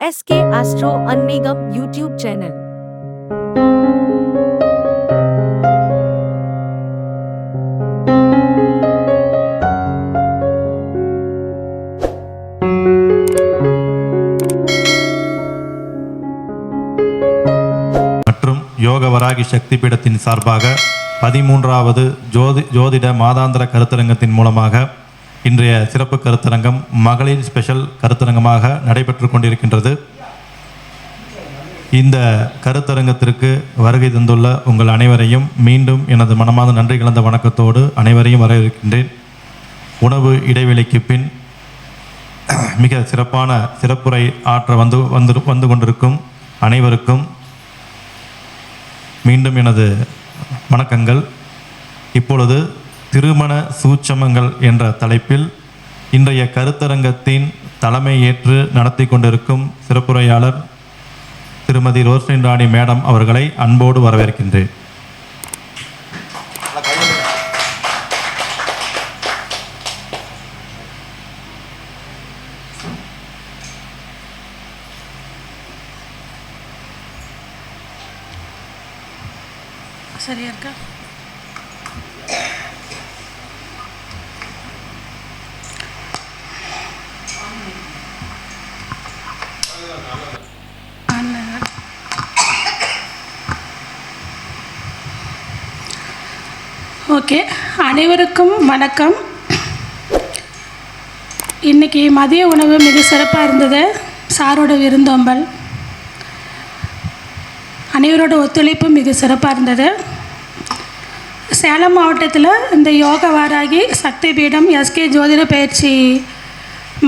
SK astro அன்மீகம் YouTube channel மற்றும் யோக வராகி சக்தி பீடத்தின் சார்பாக பதிமூன்றாவது ஜோதி ஜோதிட மாதாந்திர கருத்தரங்கத்தின் மூலமாக இன்றைய சிறப்பு கருத்தரங்கம் மகளிர் ஸ்பெஷல் கருத்தரங்கமாக நடைபெற்று கொண்டிருக்கின்றது. இந்த கருத்தரங்கத்திற்கு வருகை தந்துள்ள உங்கள் அனைவரையும் மீண்டும் எனது மனமார்ந்த நன்றி கலந்த வணக்கத்தோடு அனைவரையும் வரவேற்கின்றேன். உணவு இடைவெளிக்கு பின் மிக சிறப்பான சிறப்புரை ஆற்ற வந்து வந்து வந்து கொண்டிருக்கும் அனைவருக்கும் மீண்டும் எனது வணக்கங்கள். இப்பொழுது திருமண சூட்சமங்கள் என்ற தலைப்பில் இன்றைய கருத்தரங்கத்தின் தலைமை ஏற்று நடத்தி கொண்டிருக்கும் சிறப்புரையாளர் திருமதி ரோஸ்லின் ராணி மேடம் அவர்களை அன்போடு வரவேற்கின்றேன். வணக்கம். இன்னைக்கு மதிய உணவு மிக சிறப்பாக இருந்தது. சாரோட விருந்தோம்பல். அனைவரோட ஒத்துழைப்பு மிக சிறப்பாக இருந்தது. சேலம் மாவட்டத்தில் இந்த யோக வாராகி சக்தி பீடம் எஸ்கே ஜோதிட பயிற்சி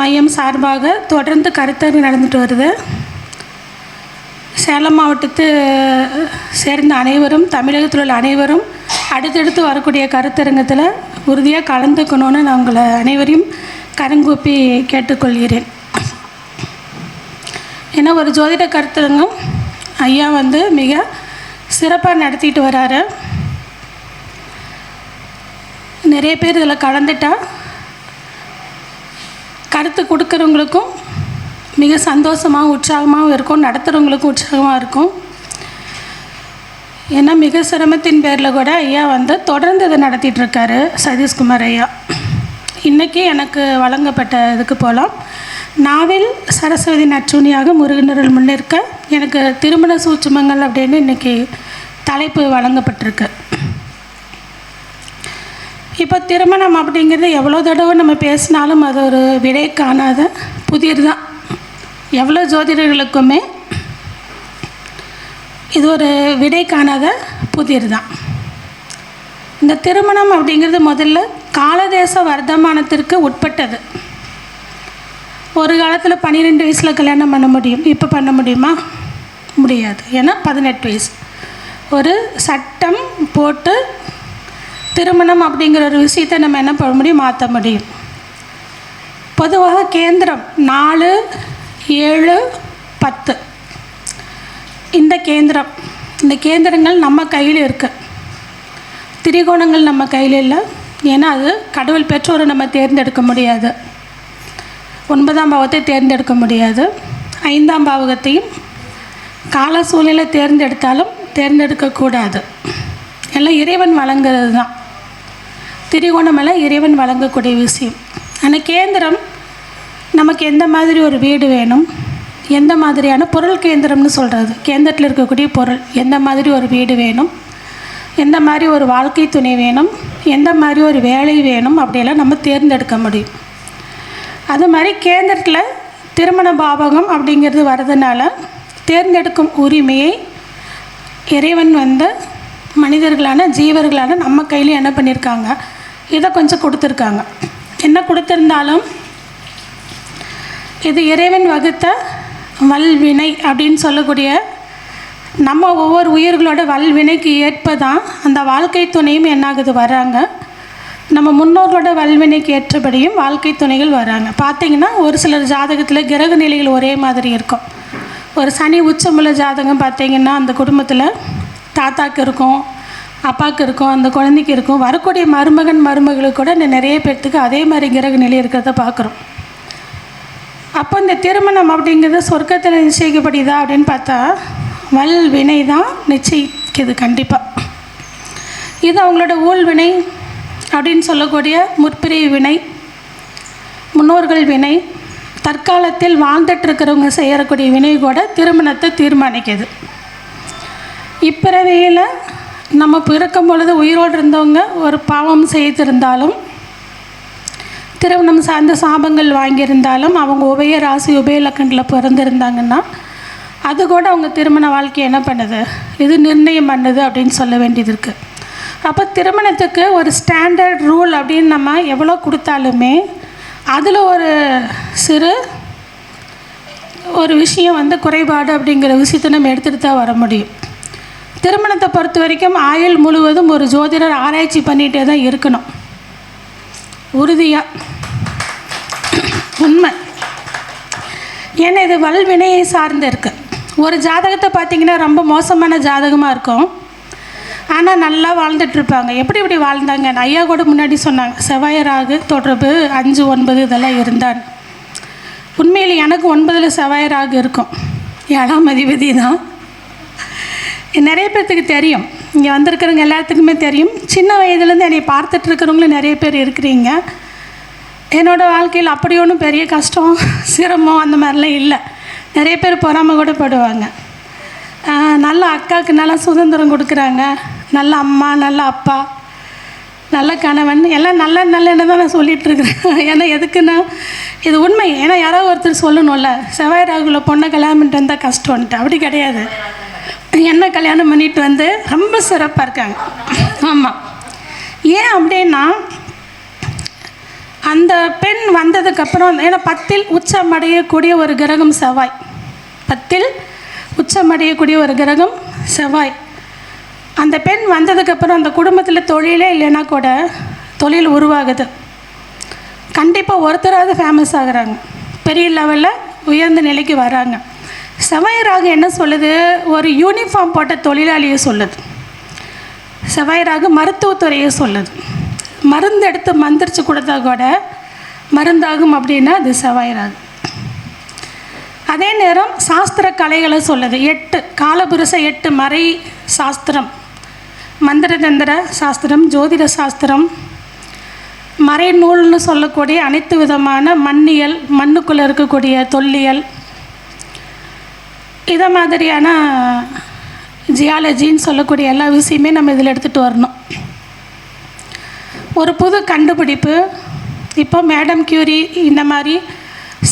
மையம் சார்பாக தொடர்ந்து கருத்தரங்கு நடந்துட்டு வருது. சேலம் மாவட்டத்தை சேர்ந்த அனைவரும் தமிழகத்தில் உள்ள அனைவரும் அடுத்தடுத்து வரக்கூடிய கருத்தரங்கத்தில் உறுதியாக கலந்துக்கணும்னு நான் உங்களை அனைவரையும் கருங்கூப்பி கேட்டுக்கொள்கிறேன். ஏன்னா ஒரு ஜோதிட கருத்தரங்கம் ஐயா வந்து மிக சிறப்பாக நடத்திட்டு வராரு. நிறைய பேர் இதில் கலந்துட்டால் கருத்து கொடுக்குறவங்களுக்கும் மிக சந்தோஷமாகவும் உற்சாகமாகவும் இருக்கும் நடத்துகிறவங்களுக்கும் உற்சாகமாக இருக்கும். ஏன்னா மிக சிரமத்தின் பேரில் கூட ஐயா வந்து தொடர்ந்து இதை நடத்திட்டுருக்காரு சதீஷ்குமார் ஐயா. இன்றைக்கி எனக்கு வழங்கப்பட்ட இதுக்கு போகலாம் நாவில் சரஸ்வதி நற்றுணியாக முருகனருள் முன்னிற்க எனக்கு திருமண சூட்சமங்கள் அப்படின்னு இன்றைக்கி தலைப்பு வழங்கப்பட்டிருக்கு. இப்போ திருமணம் அப்படிங்கிறது எவ்வளோ தடவை நம்ம பேசினாலும் அது ஒரு விடை காணாத புதிர் தான் எவ்வளோ ஜோதிடர்களுக்குமே இது ஒரு விடை காணாத புதிர் தான் இந்த திருமணம் அப்படிங்கிறது முதல்ல காலதேச வர்த்தமானத்திற்கு உட்பட்டது. ஒரு காலத்தில் பன்னிரெண்டு வயசில் கல்யாணம் பண்ண முடியும். இப்போ பண்ண முடியுமா? முடியாது. ஏன்னா பதினெட்டு வயசு. ஒரு சட்டம் போட்டு திருமணம் அப்படிங்கிற ஒரு விஷயத்தை நம்ம என்ன பண்ண முடியும்? மாற்ற முடியும். பொதுவாக கேந்திரம் நாலு ஏழு பத்து. இந்த கேந்திரம் இந்த கேந்திரங்கள் நம்ம கையில் இருக்குது திரிகோணங்கள் நம்ம கையில் இல்லை. ஏன்னா அது கடவுள் பெற்றோரை நம்ம தேர்ந்தெடுக்க முடியாது. ஒன்பதாம் பாவத்தை தேர்ந்தெடுக்க முடியாது. ஐந்தாம் பாவகத்தையும் கால சூழ்நிலை தேர்ந்தெடுத்தாலும் தேர்ந்தெடுக்கக்கூடாது எல்லாம் இறைவன் வழங்குறது தான். திரிகோணம் எல்லாம் இறைவன் வழங்கக்கூடிய விஷயம். ஆனால் கேந்திரம் நமக்கு எந்த மாதிரி ஒரு வீடு வேணும்? எந்த மாதிரியான பொருள் கேந்திரம்னு சொல்கிறது கேந்திரத்தில் இருக்கக்கூடிய பொருள். எந்த மாதிரி ஒரு வீடு வேணும்? எந்த மாதிரி ஒரு வாழ்க்கை துணை வேணும்? எந்த மாதிரி ஒரு வேலை வேணும்? அப்படியெல்லாம் நம்ம தேர்ந்தெடுக்க முடியும். அது மாதிரி கேந்திரத்தில் திருமண பாவகம் அப்படிங்கிறது வர்றதுனால தேர்ந்தெடுக்கும் உரிமையை இறைவன் வந்து மனிதர்களான ஜீவர்களான நம்ம கையில் என்ன பண்ணியிருக்காங்க? இதை கொஞ்சம் கொடுத்துருக்காங்க. என்ன கொடுத்துருந்தாலும் இது இறைவன் வகுத்த வல்வினை அப்படின்னு சொல்லக்கூடிய நம்ம ஒவ்வொரு உயிர்களோட வல்வினைக்கு ஏற்ப தான் அந்த வாழ்க்கை துணையும் என்னாகுது வராங்க நம்ம முன்னோர்களோட வல்வினைக்கு ஏற்றபடியும் வாழ்க்கை துணைகள் வராங்க பார்த்தீங்கன்னா ஒரு சிலர் ஜாதகத்தில் கிரக நிலைகள் ஒரே மாதிரி இருக்கும். ஒரு சனி உச்சமுள்ள ஜாதகம் பார்த்தீங்கன்னா அந்த குடும்பத்தில் தாத்தாக்கு இருக்கும் அப்பாவுக்கு இருக்கும் அந்த குழந்தைக்கு இருக்கும். வரக்கூடிய மருமகன் மருமகளுக்கு கூட நிறைய பேர்த்துக்கு அதே மாதிரி கிரக நிலை இருக்கிறத பார்க்குறோம். அப்போ இந்த திருமணம் அப்படிங்கிறது சொர்க்கத்தில் நிச்சயிக்கப்படுதா அப்படின்னு பார்த்தா வல் வினை தான் நிச்சயிக்குது கண்டிப்பாக இது அவங்களோட ஊழ் வினை அப்படின்னு சொல்லக்கூடிய முற்பிரிவு வினை முன்னோர்கள் வினை தற்காலத்தில் வாழ்ந்துட்டுருக்கிறவங்க செய்யக்கூடிய வினை கூட திருமணத்தை தீர்மானிக்குது. இப்பிறவியில் நம்ம பிறக்கும் பொழுது உயிரோடு இருந்தவங்க ஒரு பாவம் செய்திருந்தாலும் திருமணம் சார்ந்த சாபங்கள் வாங்கியிருந்தாலும் அவங்க உபய ராசி உபய லக்கண்டில் பிறந்திருந்தாங்கன்னா அது கூட அவங்க திருமண வாழ்க்கையை என்ன பண்ணுது? இது நிர்ணயம் பண்ணுது அப்படின்னு சொல்ல வேண்டியது இருக்குது அப்போ திருமணத்துக்கு ஒரு ஸ்டாண்டர்ட் ரூல் அப்படின்னு நம்ம எவ்வளோ கொடுத்தாலுமே அதில் ஒரு சிறு ஒரு விஷயம் வந்து குறைபாடு அப்படிங்கிற விஷயத்தை நம்ம எடுத்துகிட்டு தான் வர முடியும். திருமணத்தை பொறுத்த வரைக்கும் ஆயுள் முழுவதும் ஒரு ஜோதிடர் ஆராய்ச்சி பண்ணிகிட்டே தான் இருக்கணும். உறுதியாக உண்மை. ஏன்னா இது வல்வினையை சார்ந்து இருக்கு. ஒரு ஜாதகத்தை பார்த்தீங்கன்னா ரொம்ப மோசமான ஜாதகமாக இருக்கும். ஆனால் நல்லா வாழ்ந்துட்டுருப்பாங்க எப்படி இப்படி வாழ்ந்தாங்க? ஐயா கூட முன்னாடி சொன்னாங்க செவ்வாய் ராகு தொடர்பு அஞ்சு ஒன்பது இதெல்லாம் இருந்தான் உண்மையில் எனக்கு ஒன்பதில் செவ்வாய் ராகு இருக்கும். ஏழாம் அதிபதி தான். நிறைய பேர்த்துக்கு தெரியும். இங்கே வந்திருக்கிறவங்க எல்லாத்துக்குமே தெரியும். சின்ன வயதுலேருந்து என்னை பார்த்துட்டு இருக்கிறவங்களும் நிறைய பேர் இருக்கிறீங்க. என்னோடய வாழ்க்கையில் அப்படி ஒன்றும் பெரிய கஷ்டம் சிரமம் அந்த மாதிரிலாம் இல்லை. நிறைய பேர் பொறாமல் கூட படுவாங்க. நல்ல அக்காவுக்கு நல்லா சுதந்திரம் கொடுக்குறாங்க. நல்ல அம்மா நல்ல அப்பா நல்ல கணவன். எல்லாம் நல்ல நல்லன்னு தான் நான் சொல்லிகிட்ருக்குறேன் ஏன்னா எதுக்குன்னா இது உண்மை. ஏன்னா யாரோ ஒருத்தர் சொல்லணும்ல செவ்வாய் ராகுல பொண்ணை கல்யாணம் பண்ணிட்டு வந்தால் கஷ்டம்ன்ட்டு. அப்படி கிடையாது. என்ன கல்யாணம் பண்ணிட்டு வந்து ரொம்ப சிறப்பாக இருக்காங்க. ஆமாம் ஏன் அப்படின்னா அந்த பெண் வந்ததுக்கப்புறம் ஏன்னா பத்தில் உச்சமடையக்கூடிய ஒரு கிரகம் செவ்வாய். பத்தில் உச்சமடையக்கூடிய ஒரு கிரகம் செவ்வாய். அந்த பெண் வந்ததுக்கப்புறம் அந்த குடும்பத்தில் தொழிலே இல்லைன்னா கூட தொழில் உருவாகுது. கண்டிப்பாக ஒருத்தராவது ஃபேமஸ் ஆகுறாங்க. பெரிய லெவலில் உயர்ந்த நிலைக்கு வராங்க. செவ்வாய் ராகு என்ன சொல்லுது? ஒரு யூனிஃபார்ம் போட்ட தொழிலாளியை சொல்லுது. செவ்வாய் ராகு மருத்துவத்துறையை சொல்லுது. மருந்து எடுத்து மந்திரிச்சு கொடுத்தா கூட மருந்தாகும் அப்படின்னா அது செவ்வாயராகு. அதே நேரம் சாஸ்திர கலைகளை சொல்லுது. எட்டு காலபுருஷ எட்டு மறை சாஸ்திரம். மந்திரதந்திர சாஸ்திரம் ஜோதிட சாஸ்திரம். மறைநூல்னு சொல்லக்கூடிய அனைத்து விதமான மண்ணியல் மண்ணுக்குள்ளே இருக்கக்கூடிய தொல்லியல் இதை மாதிரியான ஜியாலஜின்னு சொல்லக்கூடிய எல்லா விஷயமே நம்ம இதில் எடுத்துகிட்டு வரணும். ஒரு புது கண்டுபிடிப்பு. இப்போ மேடம் கியூரி இந்த மாதிரி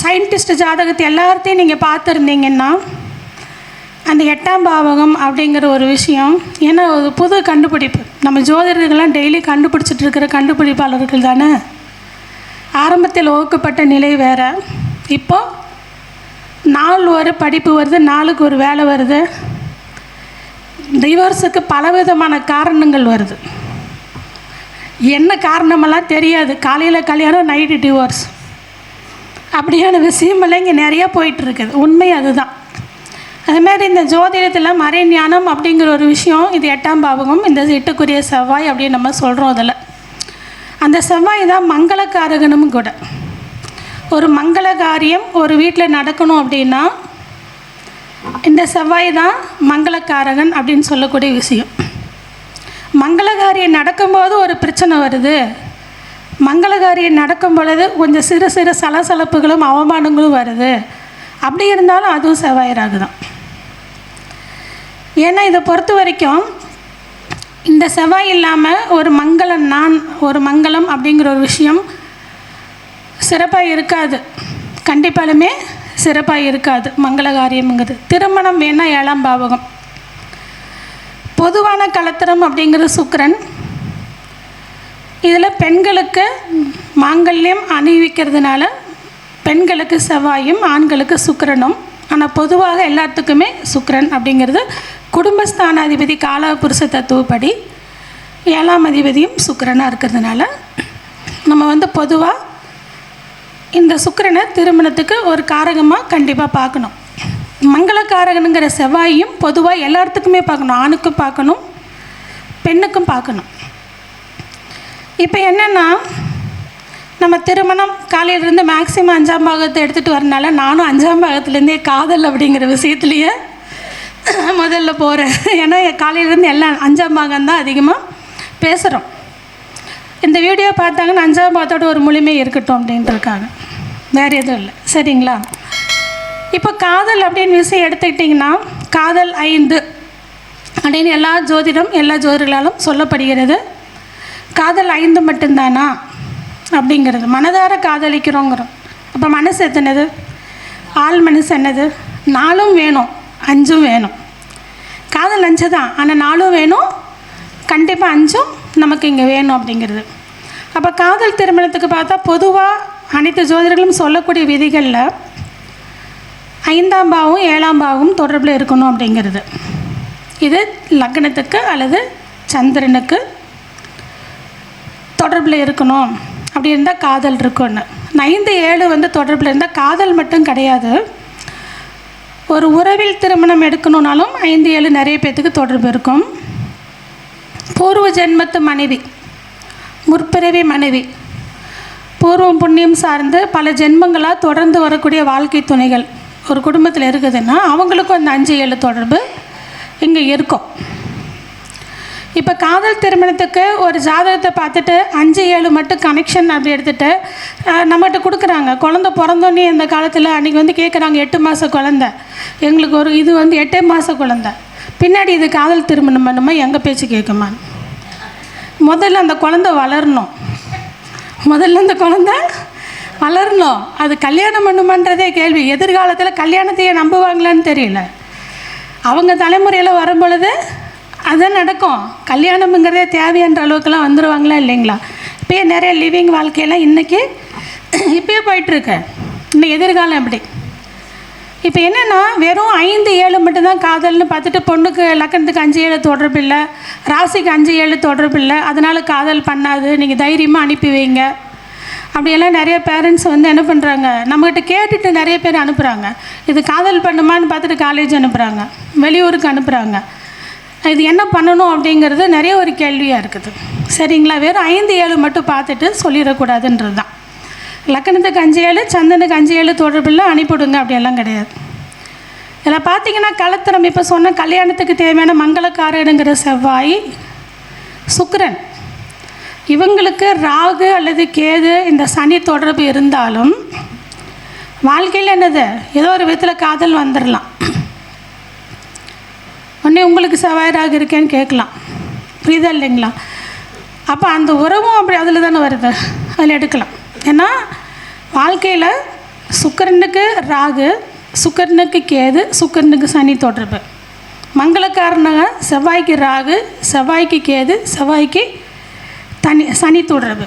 சயின்டிஸ்ட் ஜாதகத்தை எல்லாத்தையும் நீங்கள் பார்த்துருந்தீங்கன்னா அந்த எட்டாம் பாவகம் அப்படிங்கிற ஒரு விஷயம் ஏன்னா ஒரு புது கண்டுபிடிப்பு. நம்ம ஜோதிடர்கள்லாம் டெய்லி கண்டுபிடிச்சிட்டு இருக்கிற கண்டுபிடிப்பாளர்கள் தானே? ஆரம்பத்தில் ஓக்கப்பட்ட நிலை வேறு. இப்போ நாள் ஒரு படிப்பு வருது நாளுக்கு ஒரு வேலை வருது. டிவோர்ஸுக்கு பலவிதமான காரணங்கள் வருது. என்ன காரணமெல்லாம் தெரியாது. காலையில் கல்யாணம் நைட்டு டிவோர்ஸ் அப்படியான விஷயமெல்லாம் இங்கே நிறையா போயிட்டுருக்குது. உண்மை அதுதான். அதுமாரி இந்த ஜோதிடத்தில் மறைஞானம் அப்படிங்கிற ஒரு விஷயம் இது எட்டாம் பாவகம் இந்த எட்டுக்குரிய செவ்வாய் அப்படின்னு நம்ம சொல்கிறோம் அதில். அந்த செவ்வாய் தான் மங்களக்காரகனும் கூட. ஒரு மங்கள காரியம் ஒரு வீட்டில் நடக்கணும் அப்படின்னா இந்த செவ்வாய் தான் மங்களக்காரகன் அப்படின்னு சொல்லக்கூடிய விஷயம். மங்களகாரியம் நடக்கும்போது ஒரு பிரச்சனை வருது. மங்களகாரியம் நடக்கும் பொழுது கொஞ்சம் சிறு சிறு சலசலப்புகளும் அவமானங்களும் வருது. அப்படி இருந்தாலும் அதுவும் செவ்வாயிராகு தான் ஏன்னா இதை பொறுத்த வரைக்கும் இந்த செவ்வாய் இல்லாமல் ஒரு மங்களம் நான் ஒரு மங்களம் அப்படிங்கிற ஒரு விஷயம் சிறப்பாக இருக்காது. கண்டிப்பாலுமே சிறப்பாக இருக்காது. மங்கள காரியம்ங்கிறது திருமணம் வேணால் ஏழாம் பாவகம். பொதுவான கலத்திரம் அப்படிங்கிறது சுக்கரன் இதில் பெண்களுக்கு மாங்கல்யம் அணிவிக்கிறதுனால பெண்களுக்கு செவ்வாயும் ஆண்களுக்கு சுக்கரனும். ஆனால் பொதுவாக எல்லாத்துக்குமே சுக்கரன் அப்படிங்கிறது குடும்பஸ்தானாதிபதி காலபுருஷ தத்துவப்படி ஏழாம் அதிபதியும் சுக்கரனாக இருக்கிறதுனால நம்ம வந்து பொதுவாக இந்த சுக்கரனை திருமணத்துக்கு ஒரு காரகமாக கண்டிப்பாக பார்க்கணும். மங்களக்காரகனுங்கிற செவ்வாயும் பொதுவாக எல்லாத்துக்குமே பார்க்கணும். ஆணுக்கும் பார்க்கணும் பெண்ணுக்கும் பார்க்கணும். இப்போ என்னென்னா நம்ம திருமணம் காலையிலேருந்து மேக்ஸிமம் அஞ்சாம் பாகத்தை எடுத்துகிட்டு வரனால நானும் அஞ்சாம் பாகத்துலேருந்தே காதல் அப்படிங்கிற விஷயத்துலையே முதல்ல போகிறேன் ஏன்னா காலையிலேருந்து எல்லாம் அஞ்சாம் பாகம் தான் அதிகமாக பேசுகிறோம் இந்த வீடியோ பார்த்தாங்கன்னா அஞ்சாம் பாகத்தோட ஒரு முழுமை இருக்கட்டும் அப்படின்ட்டு இருக்காங்க. வேறு எதுவும் இல்லை. சரிங்களா? இப்போ காதல் அப்படின்னு விஷயம் எடுத்துக்கிட்டிங்கன்னா காதல் ஐந்து அப்படின்னு எல்லா ஜோதிடம் எல்லா ஜோதிடர்களாலும் சொல்லப்படுகிறது. காதல் ஐந்து மட்டும்தானா? அப்படிங்கிறது. மனதார காதலிக்கிறோங்கிறோம். அப்போ மனசு எத்தனது? ஆள் மனசு என்னது? நாலும் வேணும் அஞ்சும் வேணும். காதல் அஞ்சு தான் ஆனால் நாலும் வேணும் கண்டிப்பாக அஞ்சும் நமக்கு இங்கே வேணும் அப்படிங்கிறது. அப்போ காதல் திருமணத்துக்கு பார்த்தா பொதுவாக அனைத்து ஜோதிடர்களும் சொல்லக்கூடிய விதிகளில் ஐந்தாம் பாவம் ஏழாம் பாவம் தொடர்பில் இருக்கணும் அப்படிங்கிறது. இது லக்னத்துக்கு அல்லது சந்திரனுக்கு தொடர்பில் இருக்கணும். அப்படி இருந்தால் காதல் இருக்கும்னு. ஐந்து ஏழு வந்து தொடர்பில் இருந்தால் காதல் மட்டும் கிடையாது. ஒரு உறவில் திருமணம் எடுக்கணுன்னாலும் ஐந்து ஏழு நிறைய பேர்த்துக்கு தொடர்பு இருக்கும். பூர்வ ஜென்மத்து மனைவி முற்பிறவி மனைவி பூர்வம் புண்ணியம் சார்ந்து பல ஜென்மங்களாக தொடர்ந்து வரக்கூடிய வாழ்க்கை துணைகள் ஒரு குடும்பத்தில் இருக்குதுன்னா அவங்களுக்கும் அந்த அஞ்சு ஏழு தொடர்பு இங்கே இருக்கும். இப்போ காதல் திருமணத்துக்கு ஒரு ஜாதகத்தை பார்த்துட்டு அஞ்சு ஏழு மட்டும் கனெக்ஷன் அப்படி எடுத்துகிட்டு நம்மகிட்ட கொடுக்குறாங்க. குழந்த பிறந்தோன்னே இந்த காலத்தில் அன்றைக்கி வந்து கேட்குறாங்க எட்டு மாத குழந்த. எங்களுக்கு ஒரு இது வந்து எட்டே மாத குழந்த. பின்னாடி இது காதல் திருமணம் பண்ணுமா? எங்கள் பேச்சு கேட்குமா முதல்ல அந்த குழந்த வளரணும். முதல்ல அந்த குழந்த வளரணும். அது கல்யாணம் பண்ணுமான்றதே கேள்வி. எதிர்காலத்தில் கல்யாணத்தையே நம்புவாங்களான்னு தெரியல. அவங்க தலைமுறையில் வரும் பொழுது நடக்கும். கல்யாணம்ங்கிறதே தேவையான அளவுக்குலாம் வந்துடுவாங்களா இல்லைங்களா? இப்போயே நிறைய லிவிங் வாழ்க்கையெல்லாம் இன்றைக்கி இப்போயே போயிட்டுருக்கு. இன்னும் எதிர்காலம் எப்படி? இப்போ என்னென்னா வெறும் ஐந்து ஏழு மட்டும்தான் காதல்னு பார்த்துட்டு பொண்ணுக்கு லக்கணத்துக்கு அஞ்சு ஏழு தொடர்பு இல்லை ராசிக்கு அஞ்சு ஏழு தொடர்பு இல்லை அதனால் காதல் பண்ணாது நீங்கள் தைரியமாக அனுப்பி வைங்க. அப்படியெல்லாம் நிறைய பேரண்ட்ஸ் வந்து என்ன பண்ணுறாங்க நம்மக்கிட்ட கேட்டுட்டு நிறைய பேர் அனுப்புகிறாங்க இது காதல் பண்ணுமான்னு பார்த்துட்டு காலேஜ் அனுப்புகிறாங்க வெளியூருக்கு அனுப்புகிறாங்க இது என்ன பண்ணணும் அப்படிங்கிறது நிறைய ஒரு கேள்வியாக இருக்குது. சரிங்களா? வெறும் ஐந்து ஏழு மட்டும் பார்த்துட்டு சொல்லிடக்கூடாதுன்றது தான் லக்கணத்துக்கு அஞ்சு ஏழு சந்தனுக்கு அஞ்சு ஏழு தொடர்பில் அனுப்பிவிடுங்க அப்படியெல்லாம் கிடையாது. இதில் பார்த்தீங்கன்னா கலத்திரம் இப்போ சொன்ன கல்யாணத்துக்கு தேவையான மங்களக்காரனுங்கிற செவ்வாய் சுக்கரன். இவங்களுக்கு ராகு அல்லது கேது இந்த சனி தொடர்பு இருந்தாலும் வாழ்க்கையில் என்னது? ஏதோ ஒரு விதத்தில் காதல் வந்துடலாம் உடனே உங்களுக்கு செவ்வாய் ராகு இருக்கேன்னு கேட்கலாம். புரியுதா இல்லைங்களா? அப்போ அந்த உறவும் அப்படி அதில் தானே வருது? அதில் எடுக்கலாம். ஏன்னா வாழ்க்கையில் சுக்கரனுக்கு ராகு சுக்கரனுக்கு கேது சுக்கரனுக்கு சனி தொடர்பு. மங்களக்காரனாக செவ்வாய்க்கு ராகு செவ்வாய்க்கு கேது செவ்வாய்க்கு தனி சனி தொடர்பு.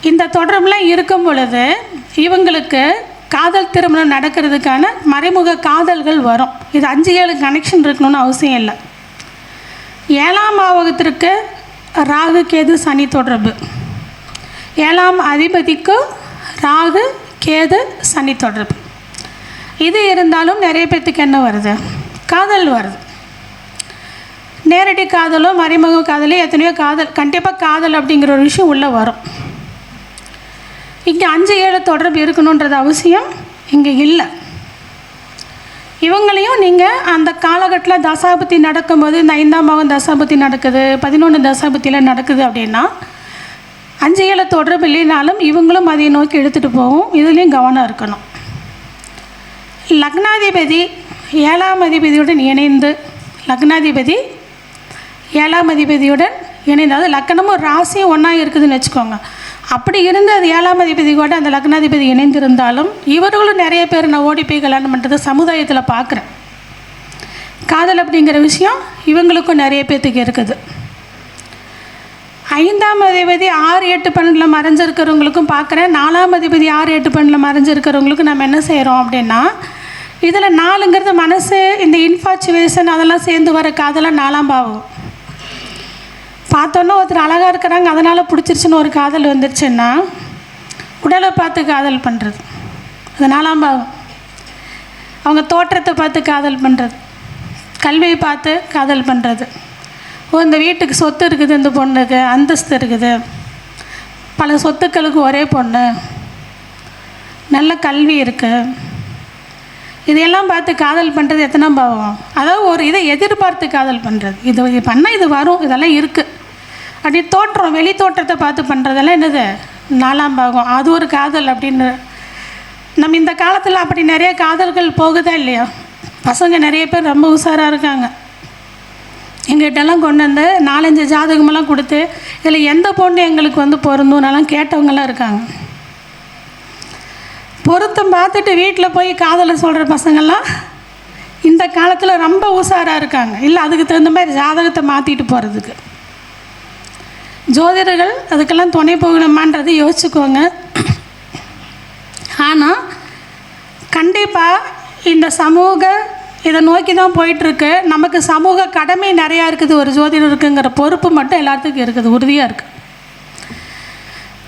இந்த தொடர்புலாம் இருக்கும் பொழுது இவங்களுக்கு காதல் திருமணம் நடக்கிறதுக்கான மறைமுக காதல்கள் வரும். இது அஞ்சு ஏழு கனெக்ஷன் இருக்கணும்னு அவசியம் இல்லை. ஏழாம் பாவகத்திற்கு ராகு கேது சனி தொடர்பு. ஏழாம் அதிபதிக்கு ராகு கேது சனி தொடர்பு. இது இருந்தாலும் நிறைய பேர்த்துக்கு என்ன வருது? காதல் வருது. நேரடி காதலோ மறைமுக காதலோ எத்தனையோ காதல் கண்டிப்பாக காதல் அப்படிங்கிற ஒரு விஷயம் உள்ளே வரும். இங்கே அஞ்சு ஏழு தொடர்பு இருக்கணுன்றது அவசியம் இங்கே இல்லை. இவங்களையும் நீங்கள் அந்த காலகட்டத்தில் தசாபதி நடக்கும்போது இந்த ஐந்தாம் பாவம் தசாபதி நடக்குது பதினொன்று தசாபதியில் நடக்குது அப்படின்னா அஞ்சு ஏழு தொடர்பு இல்லைனாலும் இவங்களும் அதை நோக்கி எடுத்துகிட்டு போகும் இதுலேயும் கவனம் இருக்கணும். லக்னாதிபதி ஏழாம் அதிபதியுடன் இணைந்து லக்னாதிபதி ஏழாம் அதிபதியுடன் இணைந்து அதாவது லக்னமும் ராசியும் ஒன்றா இருக்குதுன்னு வச்சுக்கோங்க. அப்படி இருந்து அது ஏழாம் அதிபதி கூட அந்த லக்னாதிபதி இணைந்திருந்தாலும் இவர்களும் நிறைய பேர் நான் ஓடி போய் கல்யாணம் பண்ணுறது சமுதாயத்தில் பார்க்குறேன் காதல் அப்படிங்கிற விஷயம் இவங்களுக்கும் நிறைய பேர்த்துக்கு இருக்குது. ஐந்தாம் அதிபதி ஆறு எட்டு பன்னெண்டில் மறைஞ்சிருக்கிறவங்களுக்கும் பார்க்குறேன். நாலாம் அதிபதி ஆறு எட்டு பன்னெண்டில் மறைஞ்சிருக்கிறவங்களுக்கும் நம்ம என்ன செய்கிறோம் அப்படின்னா இதில் நாலுங்கிறது மனசு இந்த இன்ஃபாச்சுவேஷன் அதெல்லாம் சேர்ந்து வர காதலாம் நாலாம் பாவம். பார்த்தோன்னே ஒருத்தர் அழகாக இருக்கிறாங்க அதனால் பிடிச்சிருச்சுன்னு ஒரு காதல் வந்துருச்சுன்னா உடலை பார்த்து காதல் பண்ணுறது அது நாலாம் பாவம். அவங்க தோற்றத்தை பார்த்து காதல் பண்ணுறது கல்வியை பார்த்து காதல் பண்ணுறது இந்த வீட்டுக்கு சொத்து இருக்குது இந்த பொண்ணுக்கு அந்தஸ்து இருக்குது. பல சொத்துக்களுக்கு ஒரே பொண்ணு. நல்ல கல்வி இருக்குது இதையெல்லாம் பார்த்து காதல் பண்ணுறது எத்தனை பாவம்? அதாவது ஒரு இதை எதிர்பார்த்து காதல் பண்ணுறது இது இது பண்ணால் இது வரும் இதெல்லாம் இருக்குது அப்படி தோற்றம் வெளி தோற்றத்தை பார்த்து பண்ணுறதெல்லாம் என்னது? நாலாம் பாகம் அது ஒரு காதல் அப்படின்னு. நம்ம இந்த காலத்தில் அப்படி நிறைய காதல்கள் போகுதா இல்லையா? பசங்க நிறைய பேர் ரொம்ப உஷாராக இருக்காங்க. எங்கிட்டலாம் கொண்டு வந்து நாலஞ்சு ஜாதகமெல்லாம் கொடுத்து இதில் எந்த பொண்ணு எங்களுக்கு வந்து பொருந்தும்னாலாம் கேட்டவங்களாம் இருக்காங்க. பொருத்தம் பார்த்துட்டு வீட்டில் போய் காதலை சொல்கிற பசங்கள்லாம் இந்த காலத்தில் ரொம்ப உஷாராக இருக்காங்க. இல்லை அதுக்கு தகுந்த மாதிரி ஜாதகத்தை மாற்றிட்டு போகிறதுக்கு ஜோதிடர்கள் அதுக்கெல்லாம் துணை போகணுமான்றது யோசிச்சுக்கோங்க. ஆனால் கண்டிப்பாக இந்த சமூக இதை நோக்கி தான் போயிட்டுருக்கு. நமக்கு சமூக கடமை நிறையா இருக்குது. ஒரு ஜோதிடருக்குங்கிற பொறுப்பு மட்டும் எல்லாத்துக்கும் இருக்குது. உறுதியாக இருக்குது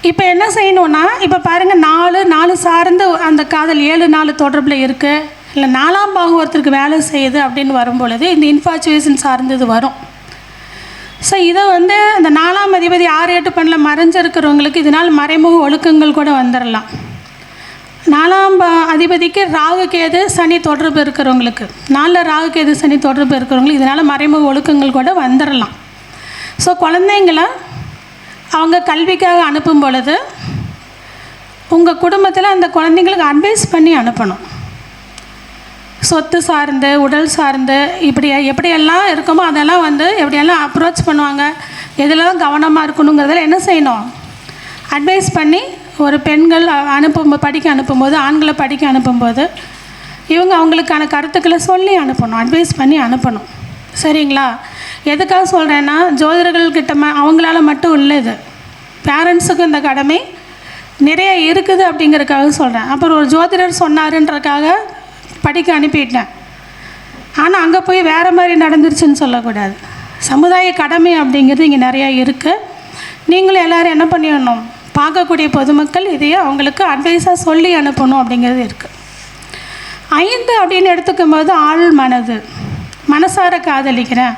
இப்போ என்ன செய்யணும்னா இப்போ பாருங்கள் நாலு நாலு சார்ந்து அந்த காதல் ஏழு நாலு தொடர்பில் இருக்குது இல்லை நாலாம் பாகம் ஒருத்தருக்கு வேலை செய்யுது அப்படின்னு வரும்பொழுது இந்த இன்ஃபாச்சுவேஷன் சார்ந்தது வரும். ஸோ இதை வந்து அந்த நாலாம் அதிபதி ஆறு எட்டு பண்ணில் மறைஞ்சிருக்கிறவங்களுக்கு இதனால் மறைமுக ஒழுக்கங்கள் கூட வந்துடலாம் நாலாம் அதிபதிக்கு ராகு கேது சனி தொடர்பு இருக்கிறவங்களுக்கு. நாலில் ராகு கேது சனி தொடர்பு இருக்கிறவங்களுக்கு இதனால் மறைமுக ஒழுக்கங்கள் கூட வந்துடலாம் ஸோ குழந்தைங்கள அவங்க கல்விக்காக அனுப்பும் பொழுது உங்கள் குடும்பத்தில் அந்த குழந்தைங்களுக்கு அட்வைஸ் பண்ணி அனுப்பணும். சொத்து சார்ந்து உடல் சார்ந்து இப்படி எப்படியெல்லாம் இருக்குமோ அதெல்லாம் வந்து எப்படியெல்லாம் அப்ரோச் பண்ணுவாங்க எதெல்லாம் கவனமாக இருக்கணுங்கிறதுல என்ன செய்யணும்? அட்வைஸ் பண்ணி ஒரு பெண்கள் அனுப்பும் படிக்க அனுப்பும்போது ஆண்களை படிக்க அனுப்பும்போது இவங்க அவங்களுக்கான கருத்துக்களை சொல்லி அனுப்பணும் அட்வைஸ் பண்ணி அனுப்பணும். சரிங்களா? எதுக்காக சொல்கிறேன்னா ஜோதிடர்கள்கிட்ட ம அவங்களால மட்டும் இல்லை இது. பேரண்ட்ஸுக்கும் இந்த கடமை நிறைய இருக்குது அப்படிங்கிறதுக்காக சொல்கிறேன் அப்புறம் ஒரு ஜோதிடர் சொன்னாருன்றக்காக படிக்க அனுப்பிட்டேன். ஆனால் அங்கே போய் வேறு மாதிரி நடந்துருச்சுன்னு சொல்லக்கூடாது. சமுதாய கடமை அப்படிங்கிறது இங்கே நிறையா இருக்குது நீங்களும் எல்லோரும் என்ன பண்ணிடணும்? பார்க்கக்கூடிய பொதுமக்கள் இதையே அவங்களுக்கு அட்வைஸாக சொல்லி அனுப்பணும் அப்படிங்கிறது இருக்குது ஐந்து அப்படின்னு எடுத்துக்கும் போது ஆள் மனது. மனசார காதலிக்கிறேன்.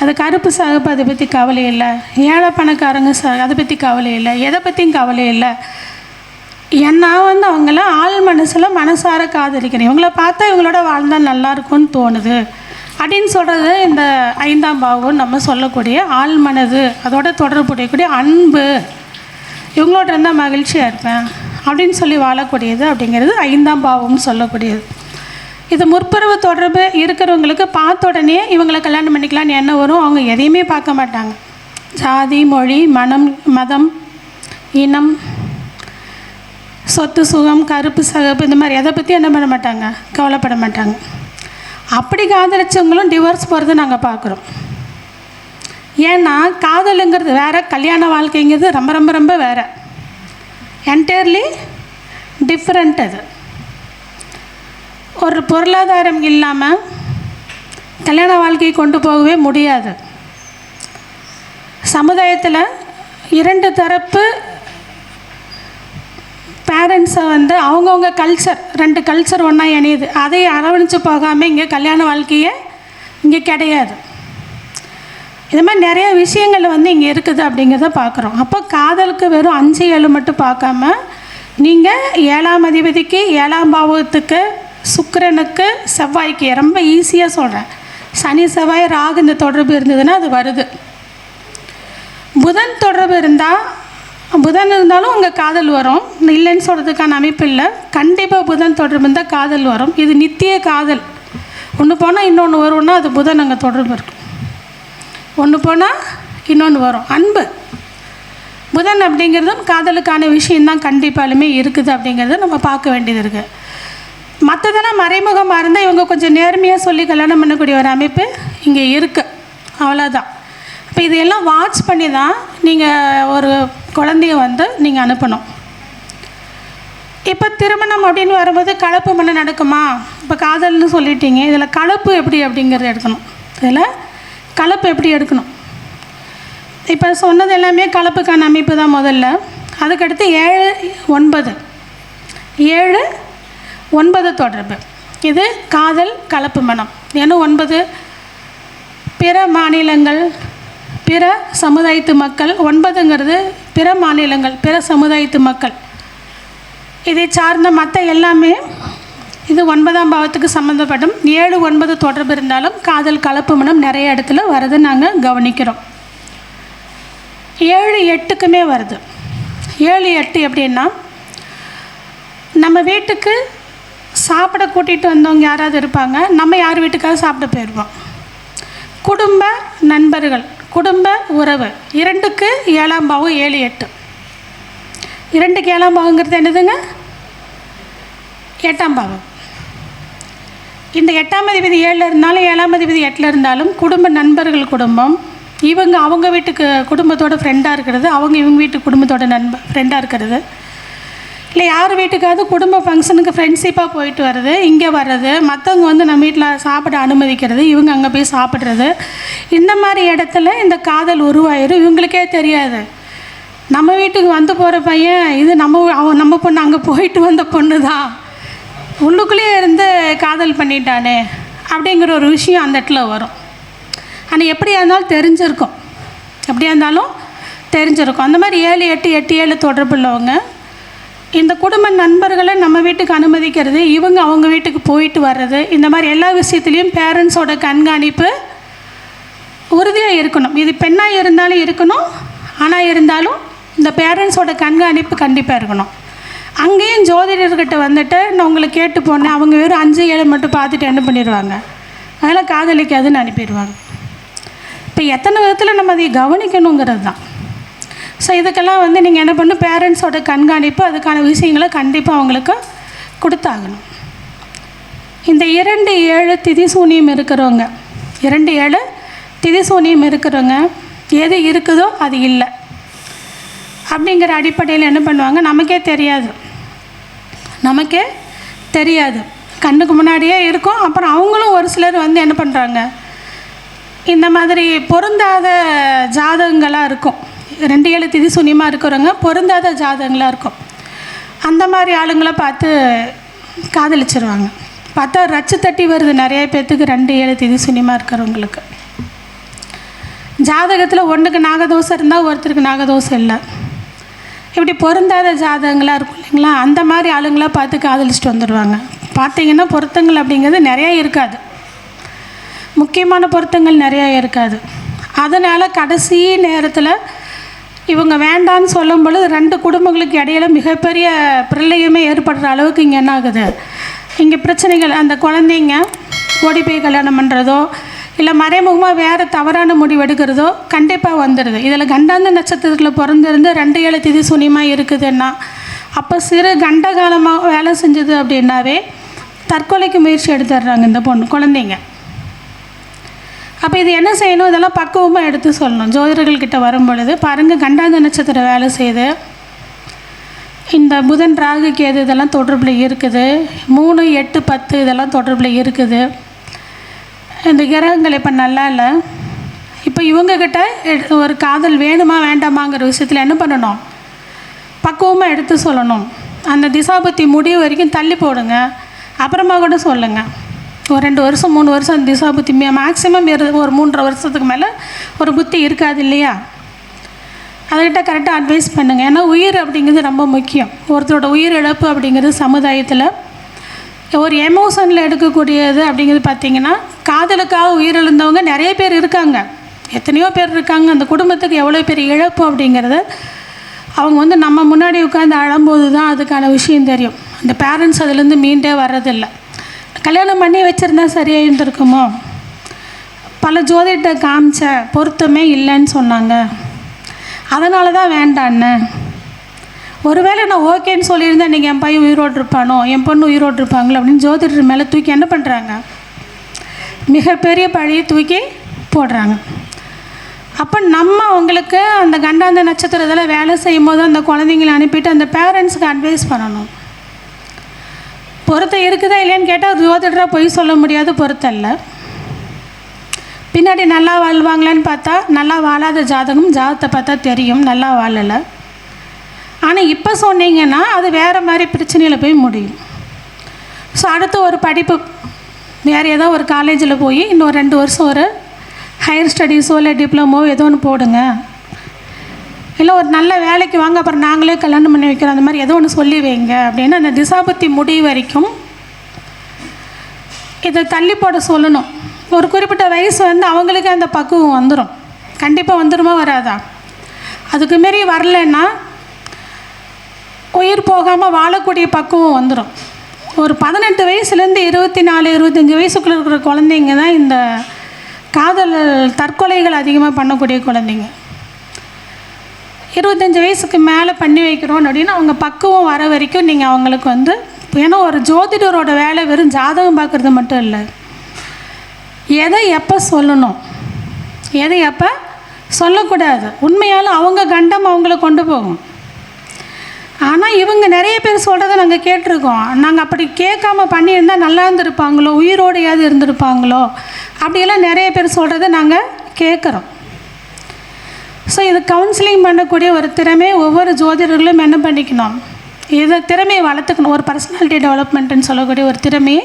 அது கருப்பு சகப்பு அதை பற்றி கவலை இல்லை. ஏழை பணக்காரங்க ச அதை பற்றி கவலை இல்லை. எதை பற்றியும் கவலை இல்லை. ஏன்னா நான் வந்து அவங்கள ஆள் மனசில் மனசார காதலிக்கிறேன். இவங்கள பார்த்தா இவங்களோட வாழ்ந்தால் நல்லா இருக்கும்னு தோணுது. அப்படின்னு சொல்கிறது இந்த ஐந்தாம் பாவம் நம்ம சொல்லக்கூடிய ஆள் மனது. அதோட தொடர்புடையக்கூடிய அன்பு. இவங்களோட இருந்தால் மகிழ்ச்சியாக இருப்பேன். அப்படின்னு சொல்லி வாழக்கூடியது அப்படிங்கிறது ஐந்தாம் பாவம்னு சொல்லக்கூடியது. இது முற்புறவு தொடர்பு இருக்கிறவங்களுக்கு பார்த்த உடனே இவங்களை கல்யாணம் பண்ணிக்கலாம்னு என்ன வரும். அவங்க எதையுமே பார்க்க மாட்டாங்க. ஜாதி மொழி மனம் மதம் இனம் சொத்து சுகம் கருப்பு சகப்பு இந்த மாதிரி எதை பற்றி என்ன பண்ண மாட்டாங்க. கவலைப்பட மாட்டாங்க. அப்படி காதலிச்சவங்களும் டிவோர்ஸ் போகிறத நாங்கள் பார்க்குறோம். ஏன்னா காதலுங்கிறது வேறு கல்யாண வாழ்க்கைங்கிறது ரொம்ப ரொம்ப ரொம்ப வேற. என்டையர்லி டிஃப்ரெண்ட் அது. ஒரு பொருளாதாரம் இல்லாமல் கல்யாண வாழ்க்கையை கொண்டு போகவே முடியாது. சமுதாயத்தில் இரண்டு தரப்பு பேரண்ட்ஸை வந்து அவங்கவுங்க கல்ச்சர் ரெண்டு கல்ச்சர் ஒன்றா இணையுது. அதை அரவணைச்சு போகாமல் இங்கே கல்யாண வாழ்க்கையே இங்கே கிடையாது. இது மாதிரி நிறைய விஷயங்கள் வந்து இங்கே இருக்குது அப்படிங்கிறத பார்க்குறோம். அப்போ காதலுக்கு வெறும் அஞ்சு ஏழு மட்டும் பார்க்காம நீங்கள் ஏழாம் அதிபதிக்கு ஏழாம் பாவத்துக்கு சுக்கரனுக்கு செவ்வாய்க்கு ரொம்ப ஈஸியாக சொல்கிறேன் சனி செவ்வாய் ராகு இந்த தொடர்பு இருந்ததுன்னா அது வருது. புதன் தொடர்பு இருந்தால் புதன் இருந்தாலும் உங்கள் காதல் வரும். இல்லைன்னு சொல்கிறதுக்கான அமைப்பு இல்லை. கண்டிப்பாக புதன் தொடர்பு இருந்தால் காதல் வரும். இது நித்திய காதல். ஒன்று போனால் இன்னொன்று வரும்னா அது புதன் அங்கே தொடர்பு இருக்கும் ஒன்று போனால் இன்னொன்று வரும். அன்பு. புதன் அப்படிங்கிறதும் காதலுக்கான விஷயந்தான் கண்டிப்பாலுமே இருக்குது அப்படிங்கிறத நம்ம பார்க்க வேண்டியது இருக்குது மற்றதெல்லாம் மறைமுகமாக இருந்தால் இவங்க கொஞ்சம் நேர்மையாக சொல்லி கல்யாணம் பண்ணக்கூடிய ஒரு அமைப்பு இங்கே இருக்குது அவ்வளோதான் இப்போ இதையெல்லாம் வாட்ச் பண்ணி தான் நீங்கள் ஒரு குழந்தைய வந்து நீங்கள் அனுப்பணும். இப்போ திருமணம் அப்படின்னு வரும்போது கலப்பு மண்ணு நடக்குமா? இப்போ காதல்னு சொல்லிட்டீங்க. இதில் கலப்பு எப்படி அப்படிங்கிறத எடுக்கணும். இதில் கலப்பு எப்படி எடுக்கணும்? இப்போ சொன்னது எல்லாமே கலப்புக்கான அமைப்பு தான் முதல்ல. அதுக்கடுத்து ஏழு ஒன்பது. ஏழு ஒன்பது தொடர்பு. இது காதல் கலப்பு மனம். ஏன்னா ஒன்பது பிற மாநிலங்கள் பிற சமுதாயத்து மக்கள் ஒன்பதுங்கிறது பிற மாநிலங்கள் பிற சமுதாயத்து மக்கள். இதை சார்ந்த மற்ற எல்லாமே இது ஒன்பதாம் பாவத்துக்கு சம்மந்தப்படும் ஏழு ஒன்பது தொடர்பு இருந்தாலும் காதல் கலப்பு மனம் நிறைய இடத்துல வரதை நாங்கள் கவனிக்கிறோம். ஏழு எட்டுக்குமே வருது. ஏழு எட்டு எப்படின்னா நம்ம வீட்டுக்கு சாப்பிட கூட்டிகிட்டு வந்தவங்க யாராவது இருப்பாங்க. நம்ம யார் வீட்டுக்காவது சாப்பிட போயிடுவோம் குடும்ப நண்பர்கள் குடும்ப உறவு. இரண்டுக்கு ஏழாம் பாவம் ஏழு எட்டு. இரண்டுக்கு ஏழாம் பாவங்கிறது என்னதுங்க? எட்டாம் பாவம். இந்த எட்டாம் அதிபதி ஏழில் இருந்தாலும் ஏழாம் அதிபதி எட்டில் இருந்தாலும் குடும்ப நண்பர்கள் குடும்பம் இவங்க அவங்க வீட்டுக்கு குடும்பத்தோட ஃப்ரெண்டாக இருக்கிறது அவங்க இவங்க வீட்டு குடும்பத்தோட நண்ப ஃப்ரெண்டாக இருக்கிறது. இல்லை யார் வீட்டுக்காவது குடும்ப ஃபங்க்ஷனுக்கு ஃப்ரெண்ட்ஷிப்பாக போயிட்டு வர்றது இங்கே வர்றது மற்றவங்க வந்து நம்ம வீட்டில் சாப்பிட அனுமதிக்கிறது இவங்க அங்கே போய் சாப்பிட்றது. இந்த மாதிரி இடத்துல இந்த காதல் உருவாயிரும் இவங்களுக்கே தெரியாது. நம்ம வீட்டுக்கு வந்து போகிற பையன் இது நம்ம அவன் நம்ம பொண்ணு அங்கே போயிட்டு வந்த பொண்ணு தான் உள்ளுக்குள்ளேயே இருந்து காதல் பண்ணிட்டானே அப்படிங்கிற ஒரு விஷயம் அந்த இடத்துல வரும். ஆனால் எப்படியா இருந்தாலும் தெரிஞ்சிருக்கும். எப்படியா இருந்தாலும் தெரிஞ்சிருக்கும். அந்த மாதிரி ஏழு எட்டு எட்டு ஏழு தொடர்பு உள்ளவங்க இந்த குடும்ப நண்பர்களை நம்ம வீட்டுக்கு அனுமதிக்கிறது இவங்க அவங்க வீட்டுக்கு போயிட்டு வர்றது இந்த மாதிரி எல்லா விஷயத்துலேயும் பேரண்ட்ஸோட கண்காணிப்பு உறுதியாக இருக்கணும். இது பெண்ணாக இருந்தாலும் இருக்கணும் ஆனால் இருந்தாலும் இந்த பேரண்ட்ஸோட கண்காணிப்பு கண்டிப்பாக இருக்கணும். அங்கேயும் ஜோதிடர்கிட்ட வந்துட்டு நான் உங்களை கேட்டு போனேன். அவங்க வெறும் அஞ்சு ஏழு மட்டும் பார்த்துட்டு என்ன பண்ணிடுவாங்க? அதெல்லாம் காதலிக்காதுன்னு அனுப்பிடுவாங்க. இப்போ எத்தனை விதத்தில் நம்ம அதை கவனிக்கணுங்கிறது தான். ஸோ இதுக்கெல்லாம் வந்து நீங்கள் என்ன பண்ணணும்? பேரண்ட்ஸோட கண்காணிப்பு அதுக்கான விஷயங்களை கண்டிப்பாக அவங்களுக்கு கொடுத்தாகணும். இந்த இரண்டு ஏழு திதிசூனியம் இருக்கிறவங்க இரண்டு ஏழு திதிசூனியம் இருக்கிறவங்க எது இருக்குதோ அது இல்லை. அப்படிங்கிற அடிப்படையில் என்ன பண்ணுவாங்க? நமக்கே தெரியாது. நமக்கே தெரியாது. கண்ணுக்கு முன்னாடியே இருக்கும். அப்புறம் அவங்களும் ஒரு சிலர் வந்து என்ன பண்ணுறாங்க இந்த மாதிரி பொருந்தாத ஜாதகங்களாக இருக்கும். ரெண்டு ஏழு திதி சுனியமாக இருக்கிறவங்க பொருந்தாத ஜாதகங்களாக இருக்கும். அந்த மாதிரி ஆளுங்களை பார்த்து காதலிச்சிருவாங்க. பார்த்தா ரச்சு தட்டி வருது. நிறைய பேர்த்துக்கு ரெண்டு ஏழு திதி சுனியமாக இருக்கிறவங்களுக்கு. ஜாதகத்தில் ஒன்றுக்கு நாகதோஷம் இருந்தால் ஒருத்தருக்கு நாகதோஷம் இல்லை. இப்படி பொருந்தாத ஜாதகங்களாக இருக்கும். சரிங்களா அந்த மாதிரி ஆளுங்களாக பார்த்து காதலிச்சுட்டு வந்துடுவாங்க. பார்த்தீங்கன்னா பொருத்தங்கள் அப்படிங்கிறது நிறையா இருக்காது. முக்கியமான பொருத்தங்கள் நிறையா இருக்காது. அதனால் கடைசி நேரத்தில் இவங்க வேண்டான்னு சொல்லும் பொழுது ரெண்டு குடும்பங்களுக்கு இடையில மிகப்பெரிய பிரளயமே ஏற்படுற அளவுக்கு இங்கே என்ன ஆகுது? இங்கே பிரச்சனைகள் அந்த குழந்தைங்க ஓடி போய் கல்யாணம் பண்ணுறதோ இல்லை மறைமுகமாக வேறு தவறான முடிவு எடுக்கிறதோ கண்டிப்பாக வந்துடுது இதில் கண்டாந்த நட்சத்திரத்தில் பிறந்திருந்து ரெண்டு ஏழு திதி சுனியமாக இருக்குதுன்னா அப்போ சிறு கண்ட காலமாக வேலை செஞ்சது அப்படின்னாவே தற்கொலைக்கு முயற்சி எடுத்துடுறாங்க இந்த பொண்ணு குழந்தைங்க. அப்போ இது என்ன செய்யணும்? இதெல்லாம் பக்குவமாக எடுத்து சொல்லணும். ஜோதிடர்கள்கிட்ட வரும் பொழுது பாருங்கள் கண்டாந்த நட்சத்திரம் வேலை செய்யுது இந்த புதன் ராகு கேது இதெல்லாம் தொடர்பில் இருக்குது. மூணு எட்டு பத்து இதெல்லாம் தொடர்பில் இருக்குது. இந்த கிரகங்கள் இப்போ நல்லா இல்லை. இப்போ இவங்கக்கிட்ட ஒரு காதல் வேணுமா வேண்டாமாங்கிற விஷயத்தில் என்ன பண்ணணும்? பக்குவமாக எடுத்து சொல்லணும். அந்த திசாபத்தி முடிவு வரைக்கும் தள்ளி போடுங்க. அப்புறமா கூட சொல்லுங்கள் ஒரு ரெண்டு வருஷம் மூணு வருஷம் அந்த திசாபுத்தி மேக்ஸிமம் ஒரு மூன்றரை வருஷத்துக்கு மேலே ஒரு புத்தி இருக்காது இல்லையா? அதுக்கிட்ட கரெக்டாக அட்வைஸ் பண்ணுங்கள் ஏன்னா உயிர் அப்படிங்கிறது ரொம்ப முக்கியம். ஒருத்தரோட உயிர் இழப்பு அப்படிங்கிறது சமுதாயத்தில். ஒரு எமோஷனில் எடுக்கக்கூடியது அப்படிங்கிறது பார்த்தீங்கன்னா காதலுக்காக உயிரிழந்தவங்க நிறைய பேர் இருக்காங்க. எத்தனையோ பேர் இருக்காங்க. அந்த குடும்பத்துக்கு எவ்வளோ பெரிய இழப்பு அப்படிங்கிறது அவங்க வந்து நம்ம முன்னாடி உட்காந்து அழும்போது தான் அதுக்கான விஷயம் தெரியும். அந்த பேரண்ட்ஸ் அதுலேருந்து மீண்டே வர்றதில்லை. கல்யாணம் பண்ணி வச்சுருந்தா சரியாக இருந்திருக்குமோ பல ஜோதிட்ட காமிச்ச பொருத்தமே இல்லைன்னு சொன்னாங்க. அதனால தான் வேண்டான்னு ஒருவேளை நான் ஓகேன்னு சொல்லியிருந்தேன் நீங்கள் என் பையன் உயிரோடு இருப்பானோ என் பொண்ணு உயிரோடு இருப்பாங்களோ அப்படின்னு ஜோதிடர் மேலே தூக்கி என்ன பண்ணுறாங்க மிகப்பெரிய பழியை தூக்கி போடுறாங்க. அப்போ நம்ம அவங்களுக்கு அந்த கண்டாந்த நட்சத்திரத்தில் வேலை செய்யும் போது அந்த குழந்தைங்களை அனுப்பிட்டு அந்த பேரண்ட்ஸுக்கு அட்வைஸ் பண்ணணும். பொருத்தம் இருக்குதா இல்லையான்னு கேட்டால் ஜோதிடராக பொய் சொல்ல முடியாது பொருத்தம் இல்லை. பின்னாடி நல்லா வாழ்வாங்களான்னு பார்த்தா நல்லா வாழாத ஜாதகம் ஜாதகத்தை பார்த்தா தெரியும் நல்லா வாழலை. ஆனால் இப்போ சொன்னீங்கன்னா அது வேறு மாதிரி பிரச்சனையில் போய் முடியும். ஸோ அடுத்து ஒரு படிப்பு வேறு ஏதோ ஒரு காலேஜில் போய் இன்னும் ரெண்டு வருஷம் ஒரு ஹையர் ஸ்டடீஸோ இல்லை டிப்ளமோ ஏதோ ஒன்று போடுங்க. இல்லை ஒரு நல்ல வேலைக்கு வாங்க அப்புறம் நாங்களே கல்யாணம் பண்ணி வைக்கிறோம் அந்த மாதிரி ஏதோ ஒன்று சொல்லி வைங்க அப்படின்னு அந்த திசாபத்தி முடிவு வரைக்கும் இதை தள்ளி போட சொல்லணும். ஒரு குறிப்பிட்ட வயசு வந்து அவங்களுக்கு அந்த பக்குவம் வந்துடும் கண்டிப்பாக வந்துடுமா வராதா? அதுக்கு மாரி வரலைன்னா உயிர் போகாமல் வாழக்கூடிய பக்குவம் வந்துடும் ஒரு பதினெட்டு வயசுலேருந்து இருபத்தி நாலு இருபத்தஞ்சி வயசுக்குள்ளே இருக்கிற குழந்தைங்க தான் இந்த காதல் தற்கொலைகள் அதிகமாக பண்ணக்கூடிய குழந்தைங்க. இருபத்தஞ்சி வயசுக்கு மேலே பண்ணி வைக்கிறோம் அப்படின்னு அவங்க பக்குவம் வர வரைக்கும் நீங்கள் அவங்களுக்கு வந்து ஏன்னா ஒரு ஜோதிடரோட வேலை வெறும் ஜாதகம் பார்க்குறது மட்டும் இல்லை. எதை எப்போ சொல்லணும்? எதை எப்போ சொல்லக்கூடாது? உண்மையாலும் அவங்க கண்டம் அவங்கள கொண்டு போகும். ஆனால் இவங்க நிறைய பேர் சொல்கிறத நாங்கள் கேட்டிருக்கோம். நாங்கள் அப்படி கேட்காம பண்ணியிருந்தா நல்லா இருந்திருப்பாங்களோ? உயிரோடையாவது இருந்திருப்பாங்களோ? அப்படியெல்லாம் நிறைய பேர் சொல்கிறத நாங்கள் கேட்குறோம் ஸோ இது கவுன்சிலிங் பண்ணக்கூடிய ஒரு திறமை ஒவ்வொரு ஜோதிடர்களும் என்ன பண்ணிக்கணும்? இதை திறமையை வளர்த்துக்கணும். ஒரு பர்சனாலிட்டி டெவலப்மெண்ட்டுன்னு சொல்லக்கூடிய ஒரு திறமையை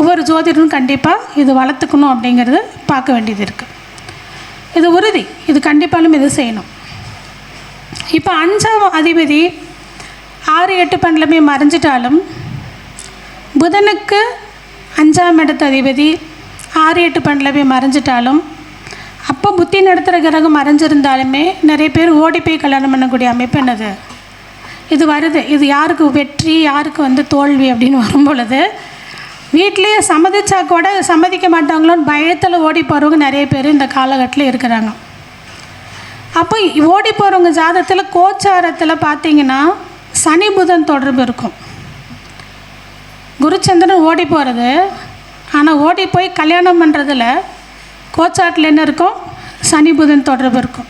ஒவ்வொரு ஜோதிடரும் கண்டிப்பாக இது வளர்த்துக்கணும் அப்படிங்கிறது பார்க்க வேண்டியது இருக்குது இது உறுதி. இது கண்டிப்பாலும் இது செய்யணும். இப்போ அஞ்சாம் அதிபதி ஆறு எட்டு பன்னெண்டுமே மறைஞ்சிட்டாலும் புதனுக்கு அஞ்சாம் இடத்து அதிபதி ஆறு எட்டு பன்னெண்டில் போய் மறைஞ்சிட்டாலும் அப்போ புத்தி நடத்துகிற கிரகம் மறைஞ்சிருந்தாலுமே நிறைய பேர் ஓடி போய் கல்யாணம் பண்ணக்கூடிய அமைப்பு என்னது? இது வருது. இது யாருக்கு வெற்றி யாருக்கு வந்து தோல்வி அப்படின்னு வரும் பொழுது வீட்லேயே சம்மதிச்சா கூட சம்மதிக்க மாட்டாங்களோன்னு பயத்தில் ஓடி போகிறவங்க நிறைய பேர் இந்த காலகட்டத்தில் இருக்கிறாங்க. அப்போ ஓடி போகிறவங்க ஜாதகத்தில் கோச்சாரத்தில் பார்த்தீங்கன்னா சனி புதன் தொடர்பு இருக்கும். குருச்சந்திரன் ஓடி போகிறது ஆனால் ஓடி போய் கல்யாணம் பண்ணுறதுல கோச்சாட்டில் என்ன இருக்கும்? சனி புதன் தொடர்பு இருக்கும்.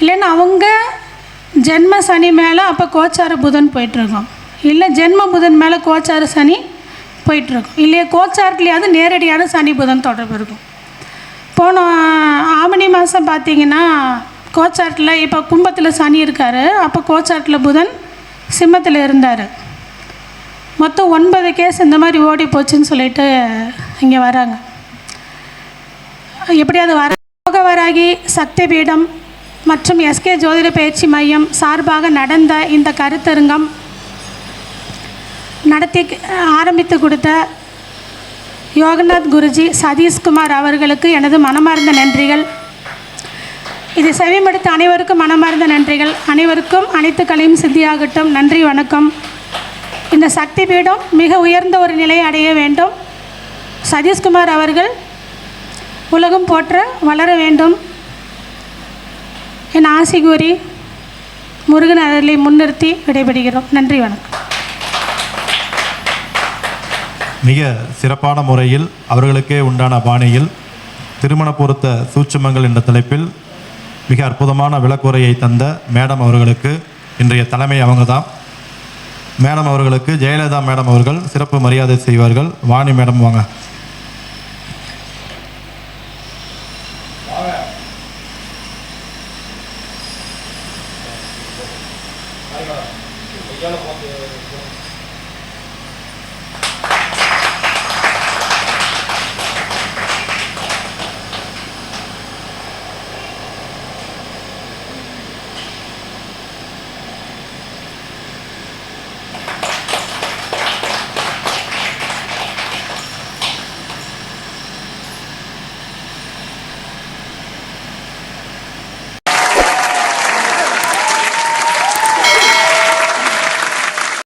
இல்லைன்னா அவங்க ஜென்ம சனி மேலே அப்போ கோச்சார புதன் போயிட்டுருக்கோம் இல்லை ஜென்ம புதன் மேலே கோச்சார சனி போயிட்டுருக்கும் இல்லையா கோச்சாரத்துலேயாவது நேரடியான சனி புதன் தொடர்பு இருக்கும். போன ஆவணி மாதம் பார்த்தீங்கன்னா கோச்சாட்டில் இப்போ கும்பத்தில் சனி இருக்கார். அப்போ கோச்சாட்டில் புதன் சிம்மத்தில் இருந்தார். மொத்தம் ஒன்பது கேஸ் இந்த மாதிரி ஓடி போச்சுன்னு சொல்லிட்டு இங்கே வராங்க. எப்படியாவது வர யோகவராகி சக்தி பீடம் மற்றும் எஸ்கே ஜோதிட பயிற்சி மையம் சார்பாக நடந்த இந்த கருத்தரங்கம் நடத்தி ஆரம்பித்து கொடுத்த யோகநாத் குருஜி சதீஷ்குமார் அவர்களுக்கு எனது மனமார்ந்த நன்றிகள். இது செவிமடுத்த அனைவருக்கும் மனமார்ந்த நன்றிகள். அனைவருக்கும் அனைத்து கலையும் சித்தியாகட்டும். நன்றி வணக்கம். இந்த சக்தி பீடம் மிக உயர்ந்த ஒரு நிலையை அடைய வேண்டும். சதீஷ்குமார் அவர்கள் உலகம் போற்ற வளர வேண்டும். என் ஆசை கூறி முருகன் அருளை முன்னிறுத்தி விடைபெறுகிறோம். நன்றி வணக்கம். மிக சிறப்பான முறையில் அவர்களுக்கே உண்டான பாணியில் திருமண பொருத்த சூட்சுமங்கள் என்ற தலைப்பில் மிக அற்புதமான விளக்குரையை தந்த மேடம் அவர்களுக்கு இன்றைய தலைமை அவங்க தான் மேடம் அவர்களுக்கு ஜெயலலிதா மேடம் அவர்கள் சிறப்பு மரியாதை செய்வார்கள். வாணி மேடம் வாங்க.